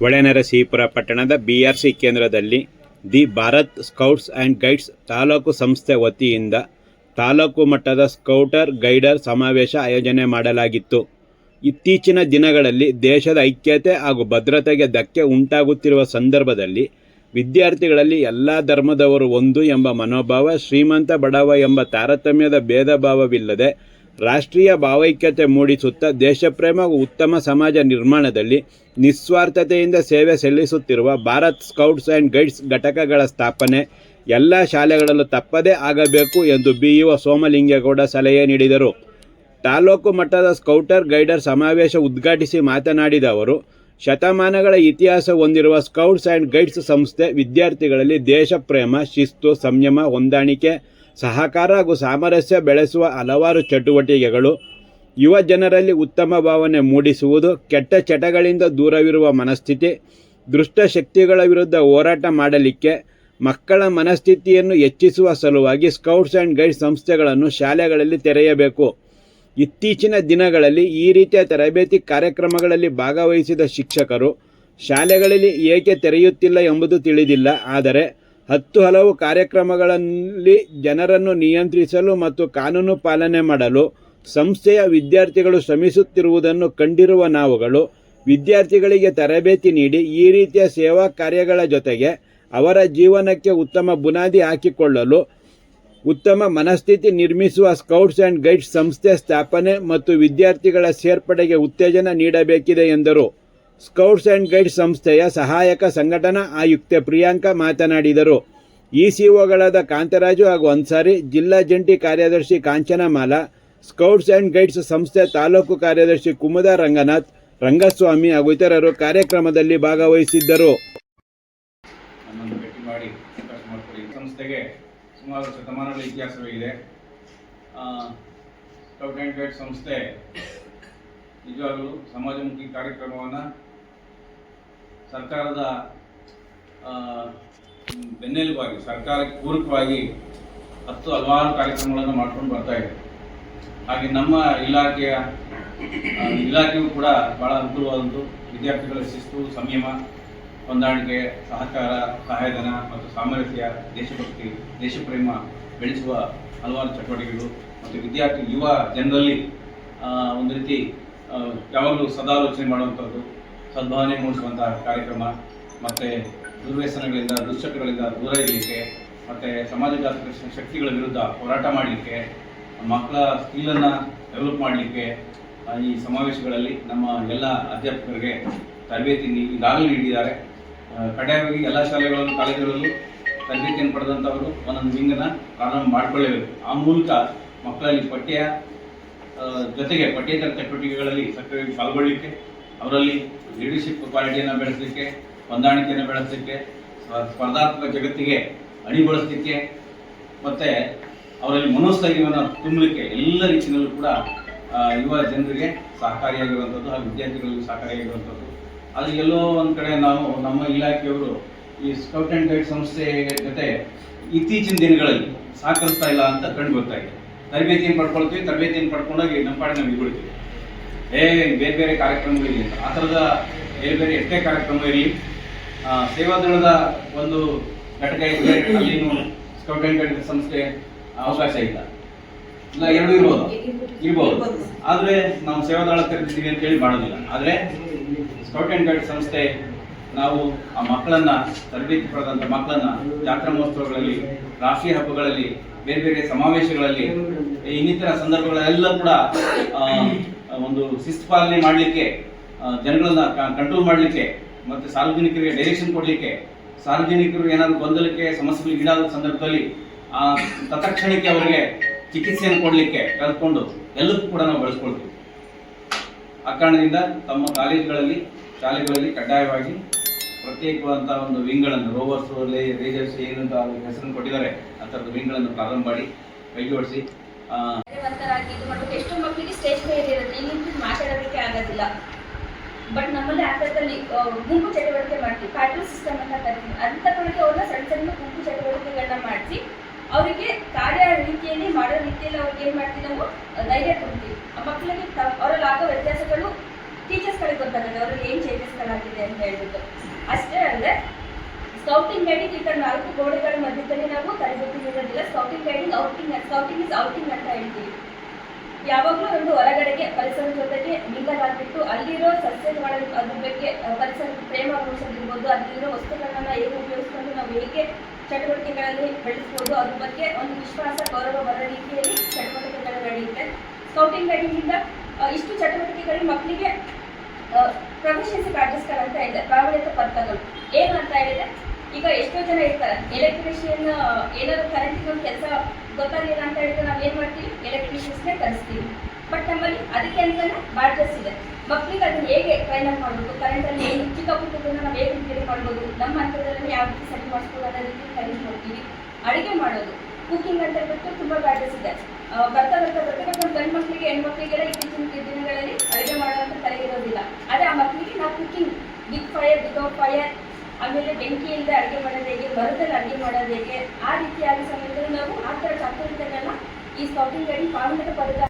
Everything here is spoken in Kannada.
ಹೊಳೆನರಸೀಪುರ ಪಟ್ಟಣದ ಬಿಆರ್ಸಿ ಕೇಂದ್ರದಲ್ಲಿ the Bharat scouts and guides taluk ಸಂಸ್ಥೆ ವತಿಯಿಂದ ತಾಲೂಕು ಮಟ್ಟದ ಸ್ಕೌಟರ್ ಗೈಡರ್ ಸಮಾವೇಶ ಆಯೋಜನೆ ಮಾಡಲಾಗಿತ್ತು. ಇತ್ತೀಚಿನ ದಿನಗಳಲ್ಲಿ ದೇಶದ ಐಕ್ಯತೆ ಹಾಗೂ ಭದ್ರತೆಗೆ ಧಕ್ಕೆ ಉಂಟಾಗುತ್ತಿರುವ ಸಂದರ್ಭದಲ್ಲಿ ವಿದ್ಯಾರ್ಥಿಗಳಲ್ಲಿ ಎಲ್ಲ ಧರ್ಮದವರು ಒಂದು ಎಂಬ ಮನೋಭಾವ ಶ್ರೀಮಂತ ಬಡವ ಎಂಬ ತಾರತಮ್ಯದ ಭೇದ ಭಾವವಿಲ್ಲದೆ ರಾಷ್ಟ್ರೀಯ ಭಾವೈಕ್ಯತೆ ಮೂಡಿಸುತ್ತಾ ದೇಶಪ್ರೇಮ, ಉತ್ತಮ ಸಮಾಜ ನಿರ್ಮಾಣದಲ್ಲಿ ನಿಸ್ವಾರ್ಥತೆಯಿಂದ ಸೇವೆ ಸಲ್ಲಿಸುತ್ತಿರುವ ಭಾರತ್ ಸ್ಕೌಟ್ಸ್ ಆ್ಯಂಡ್ ಗೈಡ್ಸ್ ಘಟಕಗಳ ಸ್ಥಾಪನೆ ಎಲ್ಲ ಶಾಲೆಗಳಲ್ಲೂ ತಪ್ಪದೇ ಆಗಬೇಕು ಎಂದು ಬಿಇಒ ಸೋಮಲಿಂಗೇಗೌಡ ಸಲಹೆ ನೀಡಿದರು. ತಾಲೂಕು ಮಟ್ಟದ ಸ್ಕೌಟರ್ ಗೈಡರ್ ಸಮಾವೇಶ ಉದ್ಘಾಟಿಸಿ ಮಾತನಾಡಿದ ಅವರು, ಶತಮಾನಗಳ ಇತಿಹಾಸ ಹೊಂದಿರುವ ಸ್ಕೌಟ್ಸ್ ಆ್ಯಂಡ್ ಗೈಡ್ಸ್ ಸಂಸ್ಥೆ ವಿದ್ಯಾರ್ಥಿಗಳಲ್ಲಿ ದೇಶಪ್ರೇಮ, ಶಿಸ್ತು, ಸಂಯಮ, ಹೊಂದಾಣಿಕೆ ಸಹಕಾರ ಹಾಗೂ ಸಾಮರಸ್ಯ ಬೆಳೆಸುವ ಹಲವಾರು ಚಟುವಟಿಕೆಗಳು ಯುವ ಜನರಲ್ಲಿ ಉತ್ತಮ ಭಾವನೆ ಮೂಡಿಸುವುದು, ಕೆಟ್ಟ ಚಟಗಳಿಂದ ದೂರವಿರುವ ಮನಸ್ಥಿತಿ ದುಷ್ಟಶಕ್ತಿಗಳ ವಿರುದ್ಧ ಹೋರಾಟ ಮಾಡಲಿಕ್ಕೆ ಮಕ್ಕಳ ಮನಸ್ಥಿತಿಯನ್ನು ಹೆಚ್ಚಿಸುವ ಸಲುವಾಗಿ ಸ್ಕೌಟ್ಸ್ ಆ್ಯಂಡ್ ಗೈಡ್ಸ್ ಸಂಸ್ಥೆಗಳನ್ನು ಶಾಲೆಗಳಲ್ಲಿ ತೆರೆಯಬೇಕು. ಇತ್ತೀಚಿನ ದಿನಗಳಲ್ಲಿ ಈ ರೀತಿಯ ತರಬೇತಿ ಕಾರ್ಯಕ್ರಮಗಳಲ್ಲಿ ಭಾಗವಹಿಸಿದ ಶಿಕ್ಷಕರು ಶಾಲೆಗಳಲ್ಲಿ ಏಕೆ ತೆರೆಯುತ್ತಿಲ್ಲ ಎಂಬುದು ತಿಳಿದಿಲ್ಲ, ಆದರೆ ಹತ್ತು ಹಲವು ಕಾರ್ಯಕ್ರಮಗಳಲ್ಲಿ ಜನರನ್ನು ನಿಯಂತ್ರಿಸಲು ಮತ್ತು ಕಾನೂನು ಪಾಲನೆ ಮಾಡಲು ಸಂಸ್ಥೆಯ ವಿದ್ಯಾರ್ಥಿಗಳು ಶ್ರಮಿಸುತ್ತಿರುವುದನ್ನು ಕಂಡಿರುವ ನಾವುಗಳು, ವಿದ್ಯಾರ್ಥಿಗಳಿಗೆ ತರಬೇತಿ ನೀಡಿ ಈ ರೀತಿಯ ಸೇವಾ ಕಾರ್ಯಗಳ ಜೊತೆಗೆ ಅವರ ಜೀವನಕ್ಕೆ ಉತ್ತಮ ಬುನಾದಿ ಹಾಕಿಕೊಳ್ಳಲು ಉತ್ತಮ ಮನಸ್ಥಿತಿ ನಿರ್ಮಿಸುವ ಸ್ಕೌಟ್ಸ್ ಆ್ಯಂಡ್ ಗೈಡ್ಸ್ ಸಂಸ್ಥೆ ಸ್ಥಾಪನೆ ಮತ್ತು ವಿದ್ಯಾರ್ಥಿಗಳ ಸೇರ್ಪಡೆಗೆ ಉತ್ತೇಜನ ನೀಡಬೇಕಿದೆ ಎಂದರು. ಸ್ಕೌಟ್ಸ್ ಆ್ಯಂಡ್ ಗೈಡ್ಸ್ ಸಂಸ್ಥೆಯ ಸಹಾಯಕ ಸಂಘಟನಾ ಆಯುಕ್ತೆ ಪ್ರಿಯಾಂಕಾ ಮಾತನಾಡಿದರು. ಇಸಿಒಗಳಾದ ಕಾಂತರಾಜು ಹಾಗೂ ಅನ್ಸಾರಿ, ಜಿಲ್ಲಾ ಜಂಟಿ ಕಾರ್ಯದರ್ಶಿ ಕಾಂಚನಮಾಲ, ಸ್ಕೌಟ್ಸ್ ಆ್ಯಂಡ್ ಗೈಡ್ಸ್ ಸಂಸ್ಥೆ ತಾಲೂಕು ಕಾರ್ಯದರ್ಶಿ ಕುಮುದ ರಂಗನಾಥ್, ರಂಗಸ್ವಾಮಿ ಹಾಗೂ ಇತರರು ಕಾರ್ಯಕ್ರಮದಲ್ಲಿ ಭಾಗವಹಿಸಿದ್ದರು. ಸಂಸ್ಥೆಗೆ ಸುಮಾರು ಶತಮಾನಗಳ ಇತಿಹಾಸವಿದೆ ಸ್ಕೌಟ್ ಆ್ಯಂಡ್ ಗೈಡ್ ಸಂಸ್ಥೆ ನಿಜವಾಗಲೂ ಸಮಾಜಮುಖಿ ಕಾರ್ಯಕ್ರಮವನ್ನು ಸರ್ಕಾರದ ಬೆನ್ನೆಲುಬಾಗಿ, ಸರ್ಕಾರಕ್ಕೆ ಪೂರಕವಾಗಿ ಹತ್ತು ಹಲವಾರು ಕಾರ್ಯಕ್ರಮಗಳನ್ನು ಮಾಡ್ಕೊಂಡು ಬರ್ತಾ ಇದೆ. ಹಾಗೆ ನಮ್ಮ ಇಲಾಖೆಯ ಇಲಾಖೆಯೂ ಕೂಡ ಬಹಳ ಅನುಕೂಲವಾದಂತು ವಿದ್ಯಾರ್ಥಿಗಳ ಶಿಸ್ತು, ಸಂಯಮ, ಹೊಂದಾಣಿಕೆ, ಸಹಕಾರ, ಸಹಾಯಧನ ಮತ್ತು ಸಾಮರಸ್ಯ, ದೇಶಭಕ್ತಿ, ದೇಶಪ್ರೇಮ ಬೆಳೆಸುವ ಹಲವಾರು ಚಟುವಟಿಕೆಗಳು. ಮತ್ತು ವಿದ್ಯಾರ್ಥಿ, ಯುವ ಜನರಲ್ಲಿ ಒಂದು ರೀತಿ ಯಾವಾಗಲೂ ಸದಾಲೋಚನೆ ಮಾಡುವಂಥದ್ದು. ಸದ್ಭಾವನೆ ಮೂಡಿಸುವಂತಹ ಕಾರ್ಯಕ್ರಮ, ಮತ್ತು ದುರ್ವ್ಯಸನಗಳಿಂದ, ದುಶ್ಚಟಗಳಿಂದ ದೂರ ಇರಲಿಕ್ಕೆ, ಮತ್ತು ಶ- ಶಕ್ತಿಗಳ ವಿರುದ್ಧ ಹೋರಾಟ ಮಾಡಲಿಕ್ಕೆ, ಮಕ್ಕಳ ಸ್ಕಿಲ್ಲನ್ನು ಡೆವಲಪ್ ಮಾಡಲಿಕ್ಕೆ ಈ ಸಮಾವೇಶಗಳಲ್ಲಿ ನಮ್ಮ ಎಲ್ಲ ಅಧ್ಯಾಪಕರಿಗೆ ತರಬೇತಿ ಈಗಾಗಲೇ ನೀಡಿದ್ದಾರೆ. ಕಡ್ಡಾಯವಾಗಿ ಎಲ್ಲ ಶಾಲೆಗಳಲ್ಲೂ, ಕಾಲೇಜುಗಳಲ್ಲೂ ತರಬೇತಿಯನ್ನು ಪಡೆದಂಥವರು ಒಂದೊಂದು ವಿಂಗನ್ನು ಪ್ರಾರಂಭ ಮಾಡಿಕೊಳ್ಳಬೇಕು. ಆ ಮೂಲಕ ಮಕ್ಕಳಲ್ಲಿ ಪಠ್ಯ ಜೊತೆಗೆ ಪಠ್ಯೇತರ ಚಟುವಟಿಕೆಗಳಲ್ಲಿ ಸಕ್ರಿಯವಾಗಿ ಪಾಲ್ಗೊಳ್ಳಲಿಕ್ಕೆ ಅವರಲ್ಲಿ ಲೀಡರ್ಶಿಪ್ ಕ್ವಾಲಿಟಿಯನ್ನು ಬೆಳೆಸಲಿಕ್ಕೆ ಹೊಂದಾಣಿಕೆಯನ್ನು ಬೆಳೆಸಲಿಕ್ಕೆ, ಸ್ಪ- ಸ್ಪರ್ಧಾತ್ಮಕ ಜಗತ್ತಿಗೆ ಅಣಿಗೊಳಿಸಲಿಕ್ಕೆ, ಮತ್ತು ಅವರಲ್ಲಿ ಮನೋಸ್ಥೈರ್ಯವನ್ನು ತುಂಬಲಿಕ್ಕೆ ಎಲ್ಲ ರೀತಿಯಲ್ಲೂ ಕೂಡ ಯುವ ಜನರಿಗೆ ಸಹಕಾರಿಯಾಗಿರುವಂಥದ್ದು ಹಾಗೂ ವಿದ್ಯಾರ್ಥಿಗಳಿಗೂ ಸಹಕಾರಿಯಾಗಿರುವಂಥದ್ದು. ಅದು ಎಲ್ಲೋ ಒಂದು ಕಡೆ ನಾವು ನಮ್ಮ ಇಲಾಖೆಯವರು ಈ ಸ್ಕೌಟ್ ಆ್ಯಂಡ್ ಗೈಡ್ ಸಂಸ್ಥೆ ಜೊತೆ ಇತ್ತೀಚಿನ ದಿನಗಳಲ್ಲಿ ಸಹಕರಿಸ್ತಾ ಇಲ್ಲ ಅಂತ ಕಂಡು ಬರ್ತಾ ಇದೆ. ತರಬೇತಿಯನ್ನು ಪಡ್ಕೊಳ್ತೀವಿ, ತರಬೇತಿಯನ್ನು ಪಡ್ಕೊಂಡೋಗಿ ನಮ್ಮ ಪಾಡಿನ ಇದ್ಬಿಡ್ತೀವಿ ಏ, ಬೇರೆ ಬೇರೆ ಕಾರ್ಯಕ್ರಮಗಳಿರಲಿ ಆ ಥರದ ಬೇರೆ ಬೇರೆ ಎಷ್ಟೇ ಕಾರ್ಯಕ್ರಮ ಇರಲಿ ಸೇವಾದಳದ ಒಂದು ಘಟಕ ಇದ್ದರೆ ಸ್ಕೌಟ್ ಆ್ಯಂಡ್ ಗೈಡ್ ಸಂಸ್ಥೆ ಅವಕಾಶ ಇಲ್ಲ. ಇಲ್ಲ, ಎರಡು ಇರ್ಬೋದು. ಇರ್ಬೋದು. ಆದರೆ ನಾವು ಸೇವಾದಳ ತೆರೆದಿದ್ದೀವಿ ಅಂತ ಹೇಳಿ ಮಾಡೋದಿಲ್ಲ. ಆದರೆ ಸ್ಕೌಟ್ ಆ್ಯಂಡ್ ಗೈಡ್ ಸಂಸ್ಥೆ ನಾವು ಆ ಮಕ್ಕಳನ್ನ, ತರಬೇತಿ ಪಡೆದಂಥ ಮಕ್ಕಳನ್ನ ಜಾತ್ರಾ ಮಹೋತ್ಸವಗಳಲ್ಲಿ, ರಾಷ್ಟ್ರೀಯ ಹಬ್ಬಗಳಲ್ಲಿ, ಬೇರೆ ಬೇರೆ ಸಮಾವೇಶಗಳಲ್ಲಿ, ಇನ್ನಿತರ ಸಂದರ್ಭಗಳೆಲ್ಲ ಕೂಡ ಒಂದು ಶಿಸ್ತು ಪಾಲನೆ ಮಾಡಲಿಕ್ಕೆ ಜನಗಳನ್ನ ಕಂಟ್ರೋಲ್ ಮಾಡಲಿಕ್ಕೆ, ಮತ್ತೆ ಸಾರ್ವಜನಿಕರಿಗೆ ಡೈರೆಕ್ಷನ್ ಕೊಡಲಿಕ್ಕೆ, ಸಾರ್ವಜನಿಕರು ಏನಾದರೂ ಗೊಂದಲಕ್ಕೆ, ಸಮಸ್ಯೆಗಳಿಗೆ ಈಡಾದ ಸಂದರ್ಭದಲ್ಲಿ, ಆ, ತತ್ಕ್ಷಣಕ್ಕೆ ಅವರಿಗೆ ಚಿಕಿತ್ಸೆಯನ್ನು ಕೊಡಲಿಕ್ಕೆ ಕಲ್ತ್ಕೊಂಡು ಎಲ್ಲಕ್ಕೂ ಕೂಡ ನಾವು ಬಳಸ್ಕೊಳ್ತೀವಿ. ಆ ಕಾರಣದಿಂದ ತಮ್ಮ ಕಾಲೇಜುಗಳಲ್ಲಿ, ಶಾಲೆಗಳಲ್ಲಿ ಕಡ್ಡಾಯವಾಗಿ ಪ್ರತ್ಯೇಕವಾದಂತಹ ಒಂದು ವಿಂಗ್ಗಳನ್ನು ರೋವರ್ಸ್ ರೇಜರ್ಸ್ ಏನಂತ ಹೆಸರನ್ನು ಕೊಟ್ಟಿದ್ದಾರೆ, ಆ ಥರದ ವಿಂಗ್ಗಳನ್ನು ಪ್ರಾರಂಭ ಮಾಡಿ ಕೈ ಆ, ಧೈರ್ಯವಂತರಾಗಿ ಇದು ಮಾಡ್ಬೇಕು ಎಷ್ಟೋ ಮಕ್ಕಳಿಗೆ ಸ್ಟೇಜ್ ಇರುತ್ತೆ. ಇಲ್ಲಿ ಮಾತಾಡೋದಕ್ಕೆ ಆಗೋದಿಲ್ಲ. ಬಟ್ ನಮ್ಮಲ್ಲಿ ಆಟದಲ್ಲಿ ಗುಂಪು ಚಟುವಟಿಕೆ ಮಾಡ್ತೀವಿ. ಪ್ಯಾಟ್ರಲ್ ಸಿಸ್ಟಮ್ ಅಂತ ಕರಿತೀವಿ ತಗೊಳಕ್ಕೆ ಅವ್ರನ್ನ ಸಣ್ಣ ಸಣ್ಣ ಗುಂಪು ಚಟುವಟಿಕೆಗಳನ್ನ ಮಾಡಿಸಿ ಅವರಿಗೆ ಕಾರ್ಯ ರೀತಿಯಲ್ಲಿ ಮಾಡೋ ರೀತಿಯಲ್ಲಿ ಅವ್ರಿಗೆ ಏನು ಮಾಡ್ತೀವಿ ನಾವು ಧೈರ್ಯ ತುಂಬ್ತೀವಿ. ಆ ಮಕ್ಕಳಿಗೆ ಅವರಲ್ಲಿ ಆಗೋ ವ್ಯತ್ಯಾಸಗಳು ಟೀಚರ್ಸ್ಗಳಿಗೆ ಗೊತ್ತಾಗುತ್ತೆ. ಅವರಲ್ಲಿ ಏನು ಚೇಂಜಸ್ಗಳಾಗಿದೆ ಅಂತ ಹೇಳ್ಬಿಟ್ಟು. ಅಷ್ಟೇ ಸ್ಕೌಟಿಂಗ್ ಗೈಡಿಂಗ್ ಈ ಕಡೆ ನಾಲ್ಕು ಗೋಡೆಗಳ ಮಧ್ಯದಲ್ಲಿ ನಾವು ತರಬೇತಿ ನೀಡೋದಿಲ್ಲ scouting guiding outing scouting is outing ಅಂತ ಹೇಳ್ತೀವಿ. ಯಾವಾಗಲೂ ಒಂದು ಹೊರಗಡೆಗೆ ಪರಿಸರದ ಜೊತೆಗೆ ಮಿಂಗಲ್ ಆಗಿಬಿಟ್ಟು ಅಲ್ಲಿರೋ ಸಸ್ಯಗಳ ಅದ್ರ ಬಗ್ಗೆ ಪರಿಸರ ಪ್ರೇಮ ಮೂಡಿಸೋದಿರ್ಬೋದು. ಅಲ್ಲಿರೋ ವಸ್ತುಗಳನ್ನ ಹೇಗೆ ಉಪಯೋಗಿಸ್ಕೊಂಡು ನಾವು ಹೇಗೆ ಚಟುವಟಿಕೆಗಳಲ್ಲಿ ಬೆಳೆಸ್ಬೋದು ಅದ್ರ ಬಗ್ಗೆ ಒಂದು ವಿಶ್ವಾಸ, ಗೌರವ ಬರೋ ರೀತಿಯಲ್ಲಿ ಚಟುವಟಿಕೆಗಳು ನಡೆಯುತ್ತೆ. ಸ್ಕೌಟಿಂಗ್ ಗೈಡಿಂಗಿಂದ ಇಷ್ಟು ಚಟುವಟಿಕೆಗಳು ಮಕ್ಕಳಿಗೆ ಪ್ರೊಫೆಷನ್ಸಿ ಪ್ರಾಕ್ಟೀಸ್ಗಳು ಅಂತ ಇದೆ. ಪ್ರಾವೀಣ್ಯತೆ ಏನು ಅಂತ ಹೇಳಿದ್ರೆ ಈಗ ಎಷ್ಟೋ ಜನ ಇರ್ತಾರೆ. ಎಲೆಕ್ಟ್ರಿಷಿಯನ್ ಏನಾದ್ರು ಕರೆಂಟಿನ ಒಂದು ಕೆಲಸ ಗೊತ್ತಾಗಿಲ್ಲ ಅಂತ ಹೇಳಿದ್ರೆ ನಾವು ಏನು ಮಾಡ್ತೀವಿ? ಎಲೆಕ್ಟ್ರಿಷಿಯನ್ಸ್ನೇ ಕರೆಸ್ತೀವಿ. ಬಟ್ ನಮ್ಮಲ್ಲಿ ಅದಕ್ಕೆ ಅಂತಾನೆ ಬಾರ್ಜಸ್ ಇದೆ. ಮಕ್ಕಳಿಗೆ ಅದನ್ನ ಹೇಗೆ ಟ್ರೈನ್ ಅಪ್ ಕರೆಂಟ್ ಕರೆಂಟಲ್ಲಿ ಏನು ಚಿಕ್ಕ ಪುಟ್ಟದನ್ನ ನಾವು ಹೇಗೆ ರಿಪೇರಿ ಮಾಡ್ಬೋದು? ನಮ್ಮ ಹಂತದಲ್ಲಿ ಯಾವ ರೀತಿ ಸರಿ ಮಾಡಿಸ್ಬೋದು ಅನ್ನೋ ರೀತಿ ಕಲಿಸಿ ಮಾಡ್ತೀವಿ. ಅಡುಗೆ ಮಾಡೋದು. ಕುಕಿಂಗ್ ಅಂತ ಹೇಳ್ಬಿಟ್ಟು ತುಂಬ ಬ್ಯಾಟಸ್ ಇದೆ. ಬರ್ತಾ ಬರ್ತಾ ಬರ್ತಾ ಒಂದು ಗಂಡು ಮಕ್ಕಳಿಗೆ ಹೆಣ್ಮಕ್ಳಿಗೆಲ್ಲ ಇತ್ತೀಚಿನ ದಿನಗಳಲ್ಲಿ ಅಡುಗೆ ಮಾಡುವಂಥ ತಲೆ ಇರೋದಿಲ್ಲ. ಆದರೆ ಆ ಮಕ್ಕಳಿಗೆ ನಾವು cooking big fire without fire ಆಮೇಲೆ ಬೆಂಕಿಯಿಂದ ಅಡುಗೆ ಮಾಡೋದು ಹೇಗೆ ಮರದಲ್ಲಿ ಅಡುಗೆ ಮಾಡೋದು ಹೇಗೆ ಆ ರೀತಿಯಾದ ಸಮಯದಲ್ಲಿ ನಾವು ಆ ಥರ ಚಟುವಟಿಕೆಗಳನ್ನ ಈ ಸ್ಕೌಟಿಂಗ್ ಗಡಿ ಪಾವನದ ಪದಕ